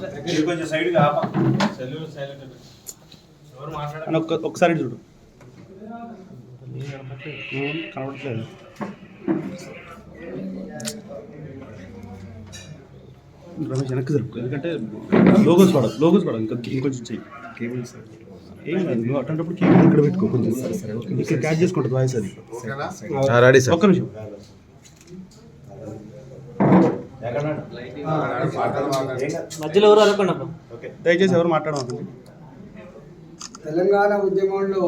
కొంచెం ఒకసారి చూడు. కనబడట్లేదు రమేష్ వెనక్కి జరుపు ఎందుకంటే లోగోస్ పడదు లోగోస్ పడదు ఇంకా ఇంకొంచెం చెయ్యి. కేబుల్స్ ఏం కాదు నువ్వు అట్లాంటప్పుడు కేబుల్ ఇక్కడ పెట్టుకో కొంచెం. ఇక్కడ క్యాచ్ చేసుకుంటుంది వాయిస్ అది. Ready sir. ఒక్క నిమిషం. మధ్యలో ఎవరు అనుకోండి దయచేసి ఎవరు మాట్లాడమంటుంది తెలంగాణ ఉద్యమంలో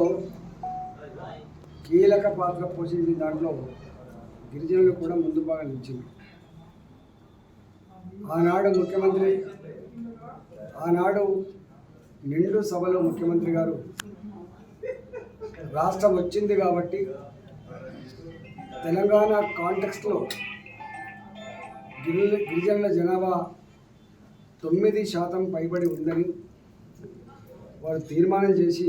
కీలక పాత్ర పోషించిన దాంట్లో గిరిజనులు కూడా ముందు బాగా నిలిచింది. ఆనాడు ముఖ్యమంత్రి ఆనాడు నిండు సభలో ముఖ్యమంత్రి గారు రాష్ట్రం వచ్చింది కాబట్టి తెలంగాణ కాంటెక్స్ట్లో గిరి గిరిజనుల జనాభా తొమ్మిది శాతం పైబడి ఉందని వారు తీర్మానం చేసి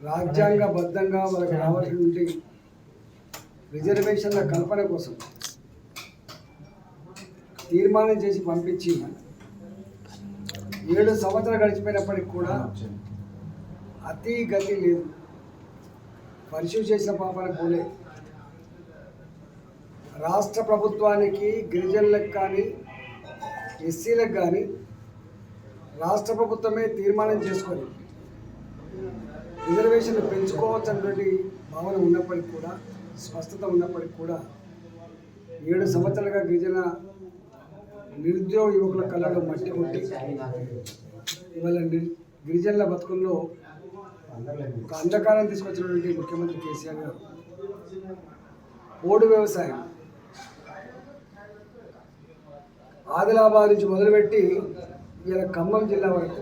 రాజ్యాంగబద్ధంగా వాళ్ళకి రావాల్సినటువంటి రిజర్వేషన్ల కల్పన కోసం తీర్మానం చేసి పంపించి ఏడు సంవత్సరాలు గడిచిపోయినప్పటికి కూడా అతి గతి లేదు. పరిశీలి చేసిన పాపన పోలే. రాష్ట్ర ప్రభుత్వానికి గిరిజనులకు కానీ ఎస్సీలకు కానీ రాష్ట్ర ప్రభుత్వమే తీర్మానం చేసుకొని రిజర్వేషన్ పెంచుకోవచ్చు అన్నటువంటి భావన ఉన్నప్పటికీ కూడా స్పష్టత ఉన్నప్పటికీ కూడా ఏడు సంవత్సరాలుగా గిరిజన నిరుద్యోగ యువకుల కళ్ళలో మట్టి కొట్టి ఇవాళ గిరిజనుల బతుకుల్లో ఒక అంధకారం తీసుకొచ్చినటువంటి ముఖ్యమంత్రి కేసీఆర్ గారు. పోడు వ్యవసాయం. ఆదిలాబాద్ నుంచి మొదలుపెట్టి ఇలా ఖమ్మం జిల్లా వరకు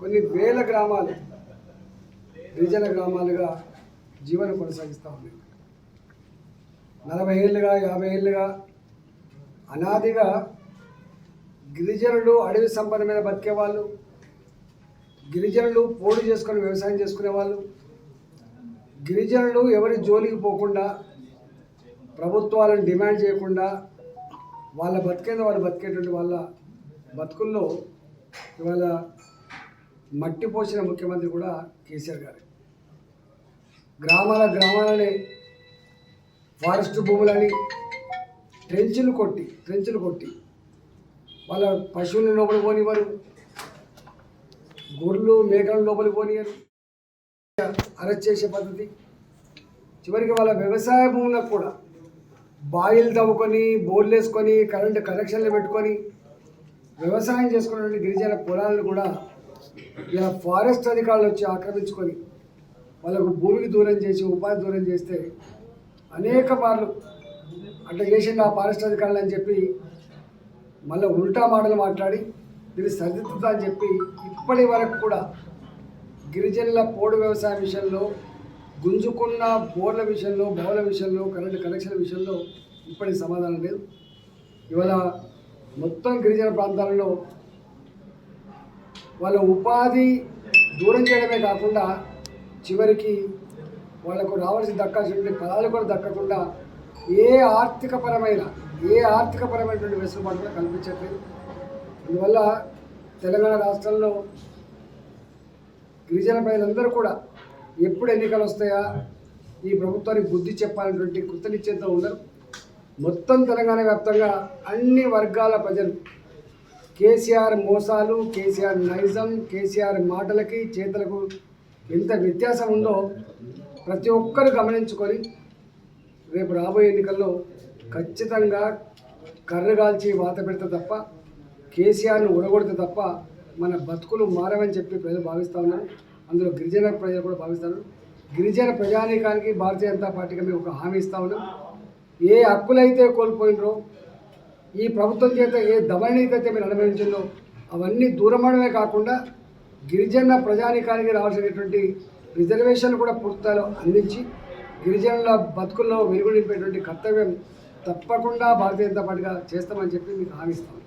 కొన్ని వేల గ్రామాలు గిరిజన గ్రామాలుగా జీవనం కొనసాగిస్తూ ఉన్నాయి. నలభై ఏళ్ళుగా యాభై ఏళ్ళుగా అనాదిగా గిరిజనులు అడవి సంపద మీద బతికే వాళ్ళు గిరిజనులు పోడు చేసుకొని వ్యవసాయం చేసుకునే వాళ్ళు గిరిజనులు ఎవరి జోలికి పోకుండా ప్రభుత్వాలను డిమాండ్ చేయకుండా వాళ్ళ బతికేదో వాళ్ళు బతికేటువంటి వాళ్ళ బతుకుల్లో ఇవాళ మట్టి పోసిన ముఖ్యమంత్రి కూడా కేసీఆర్ గారు. గ్రామాల గ్రామాలని ఫారెస్ట్ భూములని ట్రెంచులు కొట్టి ట్రెంచులు కొట్టి వాళ్ళ పశువులను లోపలి పోనివ్వరు గొర్రెలు మేకలను లోపలి పోనియరు అరెస్ట్ చేసే పద్ధతి. చివరికి వాళ్ళ వ్యవసాయ భూములకు కూడా బాయిలు తవ్వుకొని బోర్లు వేసుకొని కరెంటు కనెక్షన్లు పెట్టుకొని వ్యవసాయం చేసుకున్నటువంటి గిరిజన పొలాలను కూడా ఇలా ఫారెస్ట్ అధికారులు వచ్చి ఆక్రమించుకొని వాళ్ళకు భూమికి దూరం చేసి ఉపాధి దూరం చేస్తే అనేక మార్లు అట్లా చేసిండు ఆ ఫారెస్ట్ అధికారులు అని చెప్పి మళ్ళీ ఉల్టా మాటలు మాట్లాడి దీన్ని సరిదిద్దుతా అని చెప్పి ఇప్పటి వరకు కూడా గిరిజనుల పోడు వ్యవసాయ విషయంలో గుంజుకున్న బోర్ల విషయంలో బౌల విషయంలో కరెంటు కనెక్షన్ విషయంలో ఇప్పటికి సమాధానం లేదు. ఇవాళ మొత్తం గిరిజన ప్రాంతాలలో వాళ్ళ ఉపాధి దూరం చేయడమే కాకుండా చివరికి వాళ్ళకు రావాల్సిన దక్కాల్సినటువంటి ఫలాలు కూడా దక్కకుండా ఏ ఆర్థికపరమైన ఏ ఆర్థికపరమైనటువంటి వెసులుబాటు కూడా కల్పించట్లేదు. అందువల్ల తెలంగాణ రాష్ట్రంలో గిరిజన ప్రజలందరూ కూడా ఎప్పుడు ఎన్నికలు వస్తాయా? ఈ ప్రభుత్వానికి బుద్ధి చెప్పాలన్నటువంటి కృతనిశ్చయంతో ఉన్నారు. మొత్తం తెలంగాణ వ్యాప్తంగా అన్ని వర్గాల ప్రజలు కేసీఆర్ మోసాలు కేసీఆర్ నైజం కేసీఆర్ మాటలకి చేతలకు ఎంత వ్యత్యాసం ఉందో ప్రతి ఒక్కరు గమనించుకొని రేపు రాబోయే ఎన్నికల్లో ఖచ్చితంగా కర్రగాల్చి వాత పెడితే తప్ప కేసీఆర్ను ఉడగొడితే తప్ప మన బతుకులు మారవని చెప్పి ప్రజలు భావిస్తూ ఉన్నారు. అందులో గిరిజన ప్రజలు కూడా భావిస్తారు. గిరిజన ప్రజానీకానికి భారతీయ జనతా పార్టీగా మేము ఒక హామీ ఇస్తా ఉన్నాం. ఏ హక్కులైతే కోల్పోయినరో ఈ ప్రభుత్వం చేత ఏ దమనీతి అయితే మీరు అనుభవించిందో అవన్నీ దూరమడమే కాకుండా గిరిజన ప్రజానీకానికి రావాల్సినటువంటి రిజర్వేషన్ కూడా పూర్తిలో అందించి గిరిజనుల బతుకుల్లో వెలుగు నింపేటువంటి కర్తవ్యం తప్పకుండా భారతీయ జనతా పార్టీగా చేస్తామని చెప్పి మీకు హామీ ఇస్తాం.